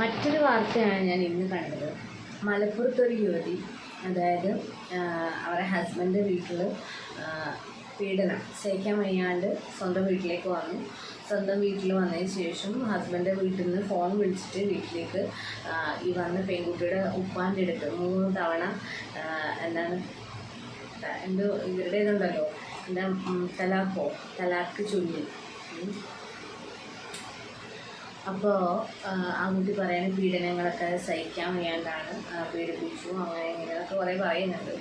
മറ്റൊരു വാർത്തയാണ് ഞാൻ ഇന്ന് കണ്ടത്. മലപ്പുറത്തൊരു യുവതി അതായത് അവരുടെ ഹസ്ബൻഡ് വീട്ടിൽ പീഡനം സഹിക്കാൻ വയ്യാണ്ട് സ്വന്തം വീട്ടിലേക്ക് വന്നു. സ്വന്തം വീട്ടിൽ വന്നതിന് ശേഷം ഹസ്ബൻഡ് വീട്ടിൽ നിന്ന് ഫോൺ വിളിച്ചിട്ട് വീട്ടിലേക്ക് ഈ വന്ന പെൺകുട്ടിയുടെ ഉപ്പാന്റെ അടുത്ത് മൂന്ന് തവണ എന്താണ് എന്തോ ഇവരുടേതുണ്ടല്ലോ എന്താ തലാഖോ തലാക്കോ ചൊല്ലി. അപ്പോൾ ആ കുട്ടി പറയാൻ പീഡനങ്ങളൊക്കെ സഹിക്കാൻ വയ്യാണ്ടാണ് പീഡിപ്പിച്ചു അങ്ങനെ ഇങ്ങനെയൊക്കെ കുറേ പറയുന്നുണ്ട്.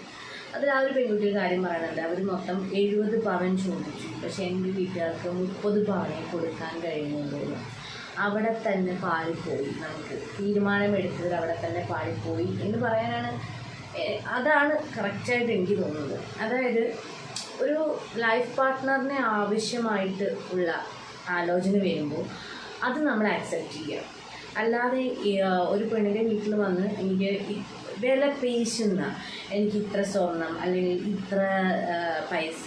അതിൽ ആ ഒരു പെൺകുട്ടിയുടെ കാര്യം പറയുന്നുണ്ട്. അവർ മൊത്തം എഴുപത് പവൻ ചോദിച്ചു. പക്ഷേ എന്റെ വീട്ടുകാർക്ക് മുപ്പത് പവനെ കൊടുക്കാൻ കഴിയുന്നുള്ളൂ അവിടെ തന്നെ പാളിപ്പോയി നമുക്ക്. തീരുമാനമെടുത്തത് അവിടെ തന്നെ പാളിപ്പോയി എന്ന് പറയാനാണ്. അതാണ് കറക്റ്റായിട്ട് എനിക്ക് തോന്നുന്നത്. അതായത് ഒരു ലൈഫ് പാർട്ട്ണറിനെ ആവശ്യമായിട്ട് ഉള്ള ആലോചന വരുമ്പോൾ അത് നമ്മൾ ആക്സെപ്റ്റ് ചെയ്യുക അല്ലാതെ ഒരു പെണ്ണിന്റെ വീട്ടിൽ വന്ന് എനിക്ക് വില പേശുന്ന എനിക്ക് ഇത്ര സ്വർണം അല്ലെങ്കിൽ ഇത്ര പൈസ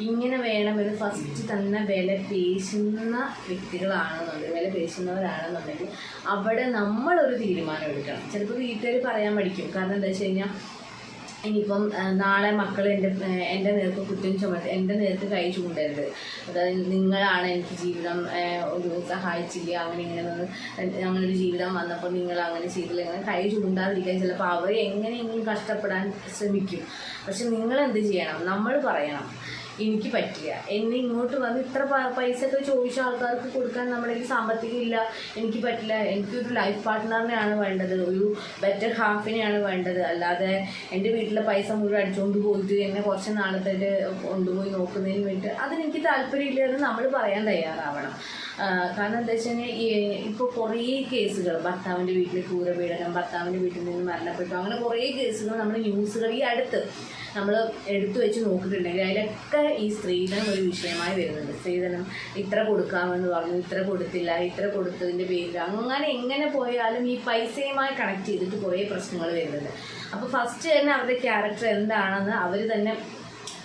ഇങ്ങനെ വേണം ഒരു ഫസ്റ്റ് തന്നെ വില പേശുന്ന വ്യക്തികളാണെന്നുണ്ടെങ്കിൽ വില പേശുന്നവരാണെന്നുണ്ടെങ്കിൽ അവിടെ നമ്മളൊരു തീരുമാനം എടുക്കണം. ചിലപ്പോൾ വീട്ടുകാർ പറയാൻ പഠിക്കും കാരണം എന്താ വെച്ച് കഴിഞ്ഞാൽ ഇനിയിപ്പം നാളെ മക്കൾ എന്റെ എന്റെ നേർക്ക് കുറ്റം ചുമത്തി എന്റെ നേർക്ക് കൈ ചൂണ്ടരുത്. അതായത് നിങ്ങളാണ് എനിക്ക് ജീവിതം ഒരു സഹായിച്ചില്ല? അങ്ങനെ ഇങ്ങനെ ഞങ്ങളൊരു ജീവിതം വന്നപ്പോൾ നിങ്ങൾ അങ്ങനെ ചെയ്തില്ല? അങ്ങനെ കൈ ചൂണ്ടാതിരിക്കാൻ ചിലപ്പോൾ അവർ എങ്ങനെയെങ്കിലും കഷ്ടപ്പെടാൻ ശ്രമിക്കും. പക്ഷെ നിങ്ങൾ എന്ത് ചെയ്യണം? നമ്മൾ പറയണം. എനിക്ക് പറ്റില്ല. എന്നെ ഇങ്ങോട്ട് വന്ന് ഇത്ര പൈസ ഒക്കെ ചോദിച്ച ആൾക്കാർക്ക് കൊടുക്കാൻ നമ്മുടെ സാമ്പത്തികം ഇല്ല എനിക്ക് പറ്റില്ല. എനിക്കൊരു ലൈഫ് പാർട്ട്ണറിനെയാണ് വേണ്ടത്. ഒരു ബെറ്റർ ഹാഫിനെയാണ് വേണ്ടത്. അല്ലാതെ എന്റെ വീട്ടിലെ പൈസ മുഴുവൻ അടിച്ചുകൊണ്ട് പോയിട്ട് എന്നെ കുറച്ച് നാളത്തേക്ക് കൊണ്ടുപോയി നോക്കുന്നതിന് വേണ്ടി അതിനെനിക്ക് താല്പര്യമില്ല എന്ന് നമ്മൾ പറയാൻ തയ്യാറാവണം. കാരണം എന്താ വെച്ച് കഴിഞ്ഞാൽ ഇപ്പോൾ കുറേ കേസുകൾ ഭർത്താവിന്റെ വീട്ടിൽ ക്രൂരപീഡനം ഭർത്താവിന്റെ വീട്ടിൽ നിന്ന് മരണപ്പെട്ടു അങ്ങനെ കുറേ കേസുകൾ നമ്മൾ ന്യൂസുകൾ ഈ അടുത്ത് നമ്മൾ എടുത്തു വെച്ച് നോക്കിയിട്ടുണ്ടെങ്കിൽ അതിലൊക്കെ ഈ സ്ത്രീധനം ഒരു വിഷയമായി വരുന്നുണ്ട്. സ്ത്രീധനം ഇത്ര കൊടുക്കാമെന്ന് പറഞ്ഞു ഇത്ര കൊടുത്തില്ല ഇത്ര കൊടുത്തതിന്റെ പേരിൽ അങ്ങനെ എങ്ങനെ പോയാലും ഈ പൈസയുമായി കണക്ട് ചെയ്തിട്ട് കുറേ പ്രശ്നങ്ങൾ വരുന്നുണ്ട്. അപ്പോൾ ഫസ്റ്റ് തന്നെ അവരുടെ ക്യാരക്ടർ എന്താണെന്ന് അവർ തന്നെ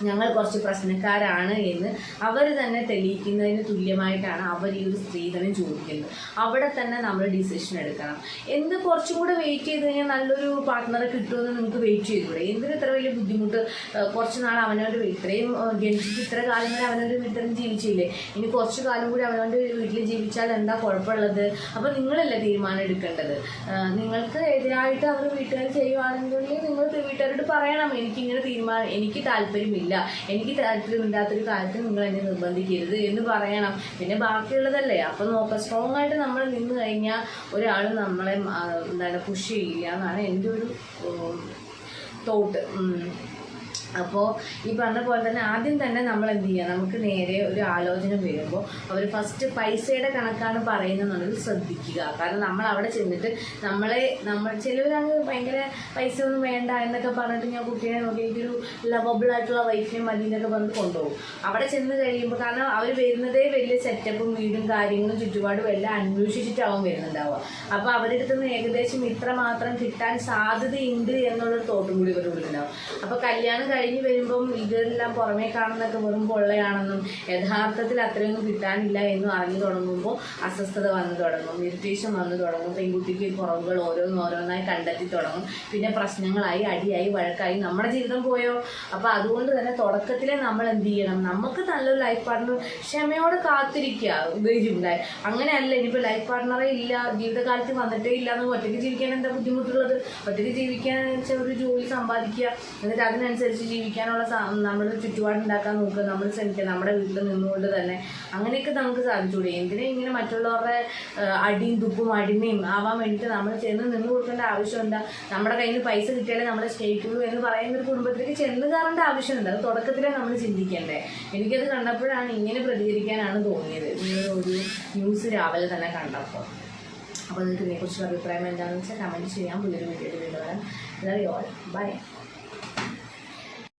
ഞങ്ങൾ കുറച്ച് പ്രശ്നക്കാരാണ് എന്ന് അവർ തന്നെ തെളിയിക്കുന്നതിന് തുല്യമായിട്ടാണ് അവർ ഈ ഒരു സ്ത്രീധനം ചോദിക്കുന്നത്. അവിടെ തന്നെ നമ്മൾ ഡിസിഷൻ എടുക്കണം. എന്ത് കുറച്ചും കൂടെ വെയിറ്റ് ചെയ്ത് കഴിഞ്ഞാൽ നല്ലൊരു പാർട്ട്ണറെ കിട്ടുമെന്ന് നിങ്ങൾക്ക് വെയിറ്റ് ചെയ്തുകൂടെ? എന്തിന് ഇത്ര വലിയ ബുദ്ധിമുട്ട്? കുറച്ച് നാൾ അവനവന്റെ ഇത്രയും ജനിച്ചിട്ട് ഇത്ര കാലം വരെ അവനവന്റെ വീട്ടിൽ ജീവിച്ചില്ലേ? ഇനി കുറച്ച് കാലം കൂടി അവനവന്റെ വീട്ടിൽ ജീവിച്ചാൽ എന്താ കുഴപ്പമുള്ളത്? അപ്പോൾ നിങ്ങളല്ലേ തീരുമാനം എടുക്കേണ്ടത്? നിങ്ങൾക്ക് എതിരായിട്ട് അവർ വീട്ടുകാർ ചെയ്യുവാണെങ്കിൽ നിങ്ങൾ വീട്ടുകാരോട് പറയണം. എനിക്കിങ്ങനെ തീരുമാനം എനിക്ക് താല്പര്യമില്ല. എനിക്ക് താല്പര്യമില്ലാത്തൊരു കാര്യത്തിൽ നിങ്ങൾ എന്നെ നിർബന്ധിക്കരുത് എന്ന് പറയണം. പിന്നെ ബാക്കിയുള്ളതല്ലേ. അപ്പം നോക്കാം സ്ട്രോങ് ആയിട്ട് നമ്മൾ നിന്ന് കഴിഞ്ഞാൽ ഒരാൾ നമ്മളെ എന്താണ് പുഷ് ചെയ്യില്ല എന്നാണ് എന്റെ ഒരു തോട്ട് അപ്പോൾ ഈ പറഞ്ഞ പോലെ തന്നെ ആദ്യം തന്നെ നമ്മൾ എന്ത് ചെയ്യുക നമുക്ക് നേരെ ഒരു ആലോചന വരുമ്പോൾ അവർ ഫസ്റ്റ് പൈസയുടെ കണക്കാണ് പറയുന്നതെന്നുണ്ടെങ്കിൽ ശ്രദ്ധിക്കുക. കാരണം നമ്മൾ അവിടെ ചെന്നിട്ട് നമ്മളെ നമ്മൾ ചിലവരങ്ങ് ഭയങ്കര പൈസ ഒന്നും വേണ്ട എന്നൊക്കെ പറഞ്ഞിട്ട് ഞാൻ കുട്ടീനെ നോക്കി എനിക്കൊരു ലവബിൾ ആയിട്ടുള്ള വൈഫിനെ മതി എന്നൊക്കെ പറഞ്ഞിട്ട് കൊണ്ടുപോകും. അവിടെ ചെന്ന് കഴിയുമ്പോൾ കാരണം അവർ വരുന്നതേ വലിയ സെറ്റപ്പും വീടും കാര്യങ്ങളും ചുറ്റുപാടും എല്ലാം അന്വേഷിച്ചിട്ടാവും വരുന്നുണ്ടാവുക. അപ്പോൾ അവരുടെ അടുത്ത് നിന്ന് ഏകദേശം ഇത്ര മാത്രം കിട്ടാൻ സാധ്യതയുണ്ട് എന്നുള്ളൊരു തോട്ടും കൂടി ഇവരുടെ ഉള്ളിലുണ്ടാവും. അപ്പോൾ കല്യാണം കഴിഞ്ഞ് വരുമ്പം ഇതെല്ലാം പുറമേ കാണുന്നൊക്കെ വെറും പൊള്ളയാണെന്നും യഥാർത്ഥത്തിൽ അത്രയൊന്നും കിട്ടാനില്ല എന്നും അറിഞ്ഞു തുടങ്ങുമ്പോൾ അസ്വസ്ഥത വന്നു തുടങ്ങും ഇറിറ്റേഷൻ വന്നു തുടങ്ങും പെൺകുട്ടിക്ക് കുറവുകൾ ഓരോന്നോരോന്നായി കണ്ടെത്തി തുടങ്ങും. പിന്നെ പ്രശ്നങ്ങളായി അടിയായി വഴക്കായി നമ്മുടെ ജീവിതം പോയോ? അപ്പോൾ അതുകൊണ്ട് തന്നെ തുടക്കത്തിലെ നമ്മൾ എന്ത് ചെയ്യണം? നമുക്ക് നല്ലൊരു ലൈഫ് പാർട്ണർ ക്ഷമയോടെ കാത്തിരിക്കുക. വരും അങ്ങനെയല്ല ഇനിയിപ്പോൾ ലൈഫ് പാർട്ണറെ ഇല്ല ജീവിതകാലത്ത് വന്നിട്ടേ ഇല്ല എന്ന് ഒറ്റയ്ക്ക് ജീവിക്കാൻ എന്താ ബുദ്ധിമുട്ടുള്ളത്? ഒറ്റയ്ക്ക് ജീവിക്കാൻ വെച്ചാൽ ഒരു ജോലി സമ്പാദിക്കുക എന്നിട്ട് അതിനനുസരിച്ച് ജീവിക്കാനുള്ള നമ്മൾ ചുറ്റുപാടുണ്ടാക്കാൻ നോക്കുക നമ്മൾ ശ്രമിക്കുക നമ്മുടെ വീട്ടിൽ നിന്നുകൊണ്ട് തന്നെ. അങ്ങനെയൊക്കെ നമുക്ക് സാധിച്ചൂടെ? എന്തിനാ ഇങ്ങനെ മറ്റുള്ളവരുടെ അടിയും തുപ്പും അടിമയും ആവാൻ വേണ്ടിയിട്ട് നമ്മൾ ചെന്ന് നിന്ന് കൊടുക്കേണ്ട ആവശ്യം എന്താ? നമ്മുടെ കയ്യിൽ നിന്ന് പൈസ കിട്ടിയാലേ നമ്മളെ സ്നേഹിക്കുള്ളൂ എന്ന് പറയുന്ന ഒരു കുടുംബത്തിലേക്ക് ചെന്ന് കയറേണ്ട ആവശ്യമുണ്ട്. അത് തുടക്കത്തിലേ നമ്മൾ ചിന്തിക്കേണ്ടേ. എനിക്കത് കണ്ടപ്പോഴാണ് ഇങ്ങനെ പ്രതികരിക്കാനാണ് തോന്നിയത്. ഒരു ന്യൂസ് രാവിലെ തന്നെ കണ്ടപ്പോൾ അപ്പോൾ നിങ്ങൾക്ക് ഇതിനെക്കുറിച്ചുള്ള അഭിപ്രായം എന്താണെന്ന് വെച്ചാൽ കമന്റ് ചെയ്യാൻ പുതിയൊരു വീഡിയോയിൽ വീണ്ടും വരാം. All by